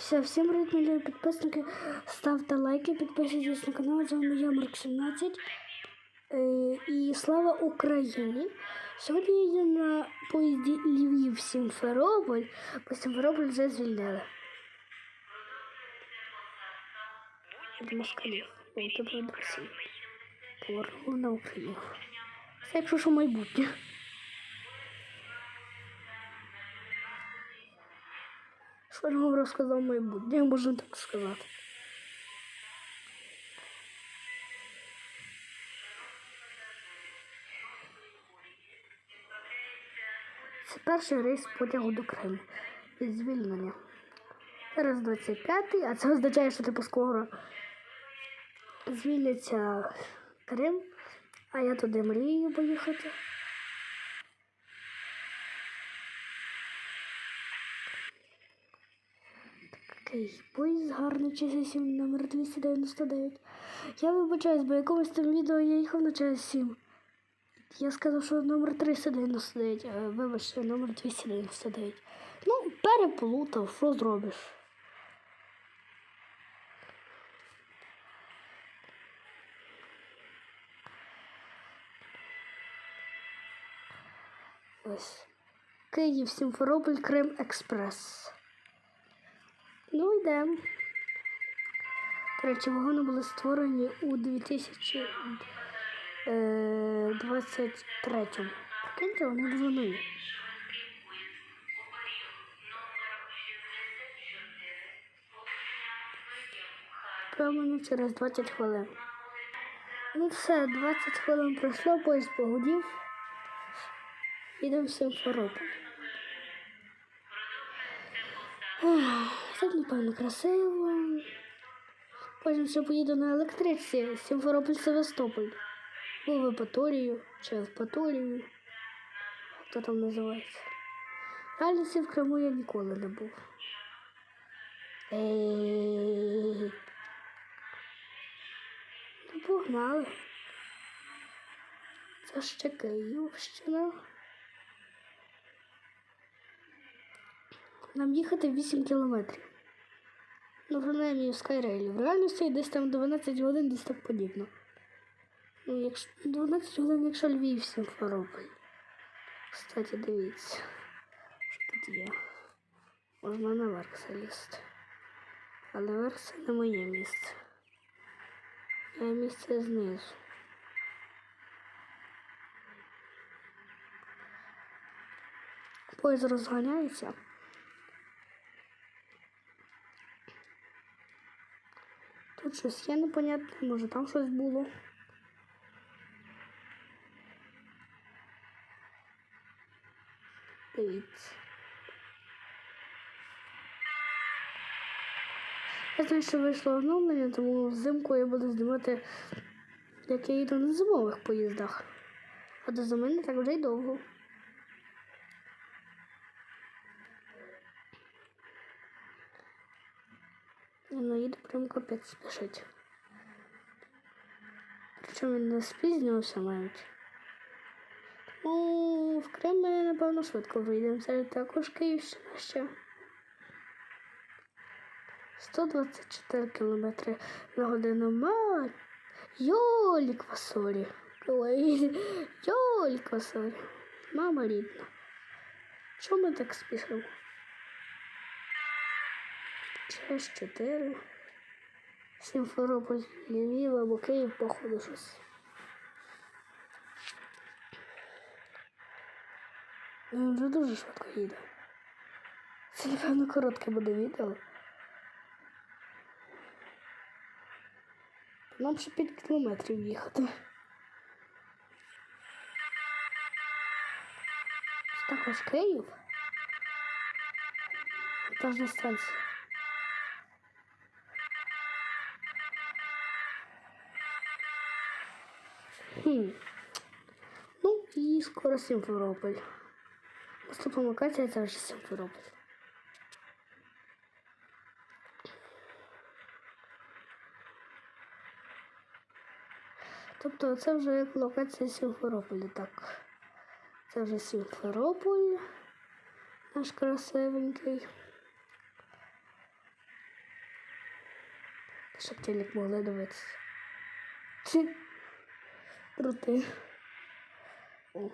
Все, всім привіт, мої підписники. Ставте лайки, підписуйтесь на канал. З вами я, Марк 17. Е, і слава Україні! Сьогодні я на поїзді Львів Сімферополь, бо Сімферополь вже звільнили. Від москалів. Від на Україну. Це якщо що майбутнє. Що розказав майбутнє, можна так сказати. Це перший рейс потягу до Криму від звільнення. Зараз 25-й, а це означає, що типу скоро звільниться Крим, а я туди мрію поїхати. Такий поїзд гарний час 7 номер 299. Я вибачаюсь, бо якомусь там відео я їхав на час 7. Я сказав, що номер 399, а вибачте, номер 299. Ну, переплутав, що зробиш? Ось. Київ, Сімферополь, Крим Експрес. Ну, йдемо. До вагони були створені у 2023. Прикиньте, вони нові. Прямо через 20 хвилин. Ну все, 20 хвилин пройшло, поїзд погодів. Їдемо в Сімферополь. Так, напевно, красиво. Потім ще поїду на електричці Сімферополь Севастополь. В Епаторію чи Евпаторію. Хто там називається. Реальності в Криму я ніколи не був. Ну, погнали. Це ще Київщина. Нам їхати 8 кілометрів. Ну, принаймні в Скайрейлі. В реальності десь там 12 годин, десь так подібно. Ну, якщо 12 годин, якщо Львів Сімферополь. Кстати, дивіться, що тут є. Можна наверх залізти. Але верх це не моє місце. Моє місце знизу. Поїзд розганяється. Тут щось є непонятне, може там щось було. Дивіться. Я знаю, що вийшло оновлення, тому взимку я буду знімати, як я їду на зимових поїздах. А до зими не так вже й довго. Їде прям капець спішить. Причому він не спізнювався навіть. Ну, в Крим ми, напевно, швидко вийдемо. Це також Київщина ще. 124 км на годину. Мать! Йолі квасолі. Йолі квасолі. Мама рідна. Чому ми так спішимо? Час 4. Сімферополь, Львів або Київ, походу щось. Ну, він вже дуже швидко їде. Це, напевно, коротке буде відео. Нам ще 5 кілометрів їхати. Також Київ. Та станція. Хм. Ну і скоро Сімферополь. Наступна локація це вже Сімферополь. Тобто це вже як локація Сімферополя, так. Це вже Сімферополь, наш красивенький. Щоб телек могли дивитися. Крути. О.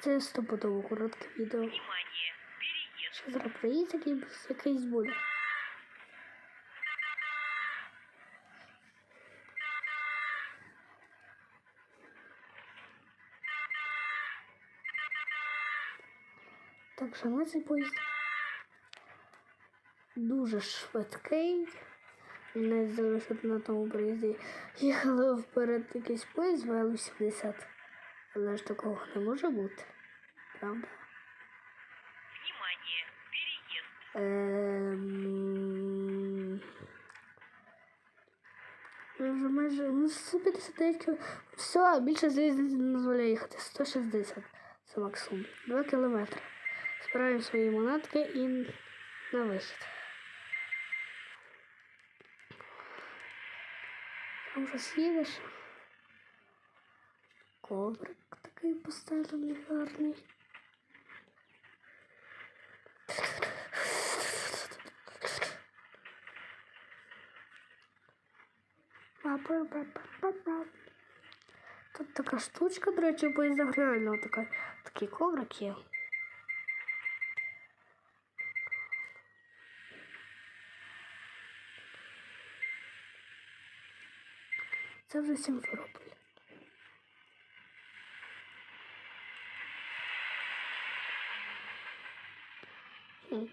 Це стопудово коротке відео. Ще зараз приїзд якийсь, якийсь буде. Так що на цей дуже швидкий. Не залишити на тому приїзді. Їхали вперед якийсь поїзд ВЛ-70. Але ж такого не може бути. Правда? Ем... Вже майже ну, 159 км. Все, більше залізниці не дозволяє їхати. 160 це максимум. 2 кілометри. Збираємо свої монетки і на вихід. Там щось їдеш. Коврик такий поставлений гарний. Па-па-па-па-па. Тут така штучка, до речі, в поїздах реально така, такий коврик є. Це вже Сімферополь. Хм.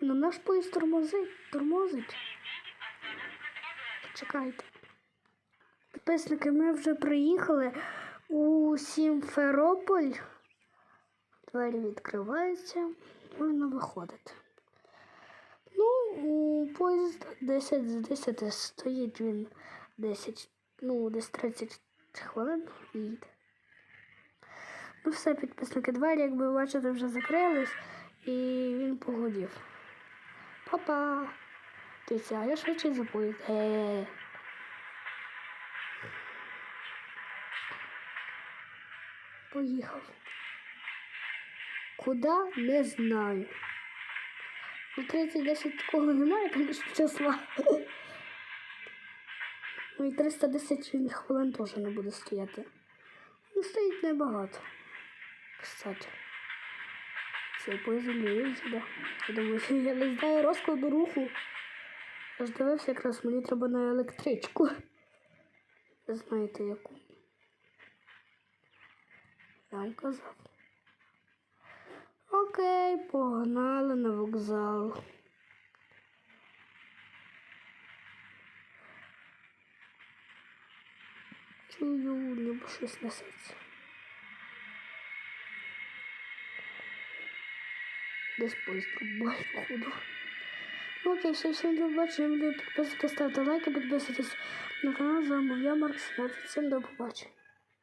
Ну наш поїзд тормозить, тормозить. Чекайте. Підписники, ми вже приїхали у Сімферополь. Двері відкриваються, можна виходити. Ну, у поїзд 10 з 10 стоїть він 10, ну, десь 30 хвилин і їде. Ну все, підписники, двері, як ви бачите, вже закрились і він погодів. Папа. Дивіться, а я швидше за поїзд. Е. Поїхав. Куда? Не знаю. Ну, 30-10 такого немає, звісно, числа. Ну і 310 він хвилин теж не буде стояти. Ну, стоїть небагато. Кстати. Цей поїзд їде. Я думаю, що я не знаю розкладу руху. Я ж дивився якраз, мені треба на електричку. Знаєте яку. Вам казав. Окей, погнали на вокзал. Чую, ніби щось несеться. Десь поїзд рубає, походу. Ну, Окей, все, всім до побачення. Підписуйтесь, ставте лайки, підписуйтесь на канал. З вами був я, Марк 17. Всім до побачення.